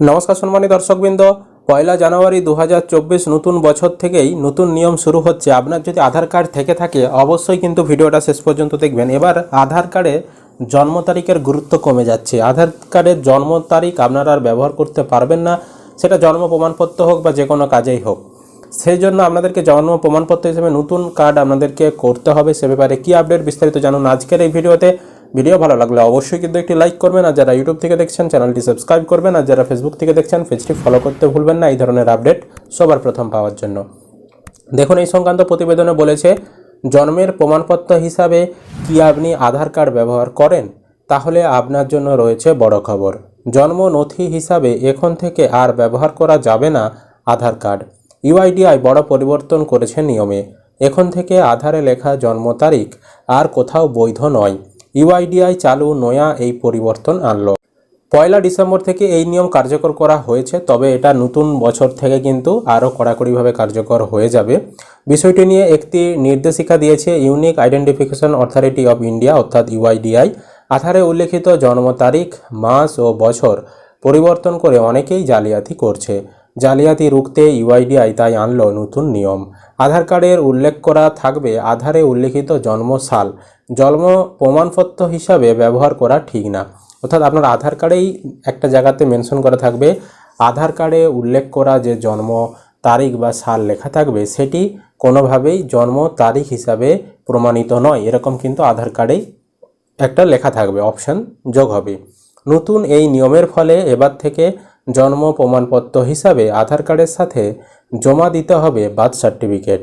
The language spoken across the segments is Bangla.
নমস্কার সম্মানী দর্শকবৃন্দ, পয়লা জানুয়ারি দু হাজার চব্বিশ নতুন বছর থেকেই নতুন নিয়ম শুরু হচ্ছে। আপনার যদি আধার কার্ড থেকে থাকে, অবশ্যই কিন্তু ভিডিওটা শেষ পর্যন্ত দেখবেন। এবার আধার কার্ডে জন্ম তারিখের গুরুত্ব কমে যাচ্ছে। আধার কার্ডের জন্ম তারিখ আপনারা আর ব্যবহার করতে পারবেন না। সেটা জন্ম প্রমাণপত্র হোক বা যে কোনো কাজেই হোক। সেই জন্য আপনাদেরকে জন্ম প্রমাণপত্র হিসেবে নতুন কার্ড আপনাদেরকে করতে হবে। সে ব্যাপারে কী আপডেট বিস্তারিত জানুন আজকের এই ভিডিওতে। ভিডিও ভালো লাগলে অবশ্যই কিন্তু একটি লাইক করবেন। আর যারা ইউটিউব থেকে দেখছেন, চ্যানেলটি সাবস্ক্রাইব করবেন। আর যারা ফেসবুক থেকে দেখছেন পেজটি ফলো করতে ভুলবেন না। এই ধরনের আপডেট সবার প্রথম পাওয়ার জন্য। দেখুন, এই সংক্রান্ত প্রতিবেদনে বলেছে, জন্মের প্রমাণপত্র হিসাবে কি আপনি আধার কার্ড ব্যবহার করেন? তাহলে আপনার জন্য রয়েছে বড় খবর। জন্ম নথি হিসাবে এখন থেকে আর ব্যবহার করা যাবে না আধার কার্ড। ইউআইডিআই বড় পরিবর্তন করেছে নিয়মে। এখন থেকে আধারে লেখা জন্ম তারিখ আর কোথাও বৈধ নয়। ইউআইডিআই চালু নয়া এই পরিবর্তন আনলো। পয়লা ডিসেম্বর থেকে এই নিয়ম কার্যকর করা হয়েছে, তবে এটা নতুন বছর থেকে কিন্তু আরও কড়াকড়িভাবে কার্যকর হয়ে যাবে। বিষয়টি নিয়ে একটি নির্দেশিকা দিয়েছে unique identification authority of India, অর্থাৎ ইউআইডিআই। আধারে উল্লেখিত জন্ম তারিখ, মাস ও বছর পরিবর্তন করে অনেকেই জালিয়াতি করছে। জালিয়াতি রুখতে ইউআইডিআই তাই আনলো নতুন নিয়ম। আধার কার্ডের উল্লেখ করা থাকবে, আধারে উল্লেখিত জন্মসাল জন্ম প্রমাণপত্র হিসাবে ব্যবহার করা ঠিক না। অর্থাৎ আপনার আধার কার্ডেই একটা জায়গাতে মেনশন করা থাকবে, আধার কার্ডে উল্লেখ করা যে জন্ম তারিখ বা সাল লেখা থাকবে, সেটি কোনোভাবেই জন্ম তারিখ হিসাবে প্রমাণিত নয়। এরকম কিন্তু আধার কার্ডেই একটা লেখা থাকবে, অপশান যোগ হবে। নতুন এই নিয়মের ফলে এবার থেকে জন্ম প্রমাণপত্র হিসাবে আধার কার্ডের সাথে জমা দিতে হবে বার্থ সার্টিফিকেট।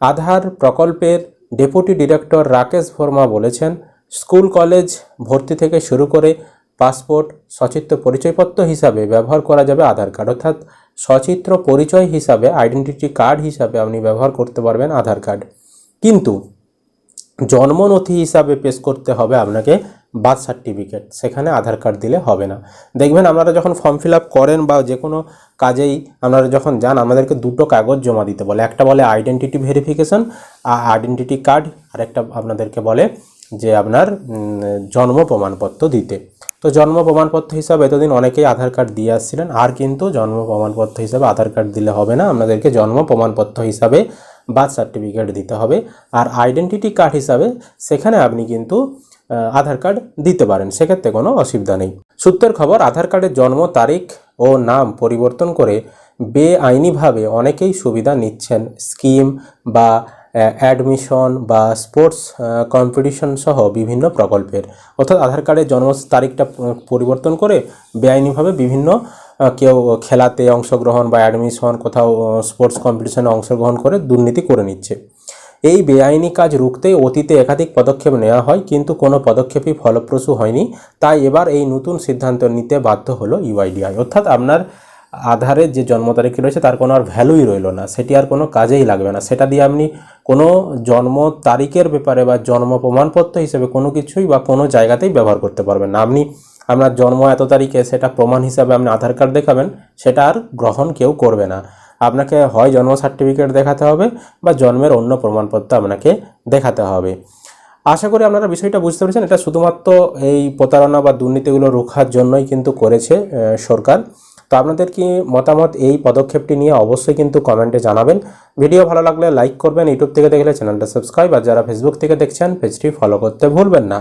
আধার প্রকল্পের ডেপুটি ডিরেক্টর রাকেশ ভর্মা বলেছেন, স্কুল, কলেজ ভর্তি থেকে শুরু করে পাসপোর্ট, সচিত্র পরিচয়পত্র হিসাবে ব্যবহার করা যাবে আধার কার্ড। অর্থাৎ সচিত্র পরিচয় হিসাবে, আইডেন্টিটি কার্ড হিসাবে আপনি ব্যবহার করতে পারবেন আধার কার্ড। কিন্তু জন্ম নথি হিসাবে পেশ করতে হবে আপনাকে বার্থ সার্টিফিকেট, সেখানে আধার কার্ড দিলে হবে না। দেখবেন আপনারা যখন ফর্ম ফিল আপ করেন বা যে কোনো কাজেই আপনারা যখন যান, আমাদেরকে দুটো কাগজ জমা দিতে বলে। একটা বলে আইডেন্টিটি ভেরিফিকেশন আর আইডেন্টিটি কার্ড আর একটা আপনাদেরকে বলে যে আপনার জন্ম প্রমাণপত্র দিতে। তো জন্ম প্রমাণপত্র হিসাবে এতদিন অনেকেই আধার কার্ড দিয়ে আসছিলেন, আর কিন্তু জন্ম প্রমাণপত্র হিসাবে আধার কার্ড দিলে হবে না। আপনাদেরকে জন্ম প্রমাণপত্র হিসাবে বার্থ সার্টিফিকেট দিতে হবে। আর আইডেন্টিটি কার্ড হিসাবে সেখানে আপনি কিন্তু আধার কার্ড দিতে পারেন, সেক্ষেত্রে কোনো অসুবিধা নেই। সূত্রের খবর, আধার কার্ডের জন্ম তারিখ ও নাম পরিবর্তন করে বেআইনিভাবে অনেকেই সুবিধা নিচ্ছেন। স্কিম বা অ্যাডমিশন বা স্পোর্টস কম্পিটিশন সহ বিভিন্ন প্রকল্পের। অর্থাৎ আধার কার্ডের জন্ম তারিখটা পরিবর্তন করে বেআইনিভাবে বিভিন্ন কেউ খেলাতে অংশগ্রহণ বা অ্যাডমিশন, কোথাও স্পোর্টস কম্পিটিশনে অংশগ্রহণ করে দুর্নীতি করে নিচ্ছে। এই বেআইনি কাজ রুখতে অতীতে একাধিক পদক্ষেপ নেওয়া হয়, কিন্তু কোনো পদক্ষেপই ফলপ্রসূ হয়নি। তাই এবার এই নতুন সিদ্ধান্ত নিতে বাধ্য হলো ইউআইডিআই। অর্থাৎ আপনার আধারের যে জন্ম তারিখ রয়েছে, তার কোনো আর ভ্যালুই রইল না। সেটি আর কোনো কাজেই লাগবে না। সেটা দিয়ে আপনি কোনো জন্ম তারিখের ব্যাপারে বা জন্ম প্রমাণপত্র হিসেবে কোনো কিছুই বা কোনো জায়গাতেই ব্যবহার করতে পারবেন না। আপনি আপনার জন্ম এত তারিখে সেটা প্রমাণ হিসাবে আপনি আধার কার্ড দেখাবেন, সেটা আর গ্রহণ কেউ করবে না। আপনাকে হয় জন্ম সার্টিফিকেট দেখাতে হবে বা জন্মের অন্য প্রমাণপত্র আপনাকে দেখাতে হবে। আশা করি আপনারা বিষয়টা বুঝতে পেরেছেন। এটা শুধুমাত্র এই প্রতারণা বা দুর্নীতিগুলো রোখার জন্যই কিন্তু করেছে সরকার। তো আপনাদের কি মতামত এই পদক্ষেপটি নিয়ে অবশ্যই কিন্তু কমেন্টে জানাবেন। ভিডিও ভালো লাগলে লাইক করবেন। ইউটিউব থেকে দেখলে চ্যানেলটা সাবস্ক্রাইব। আর যারা ফেসবুক থেকে দেখছেন, পেজটি ফলো করতে ভুলবেন না।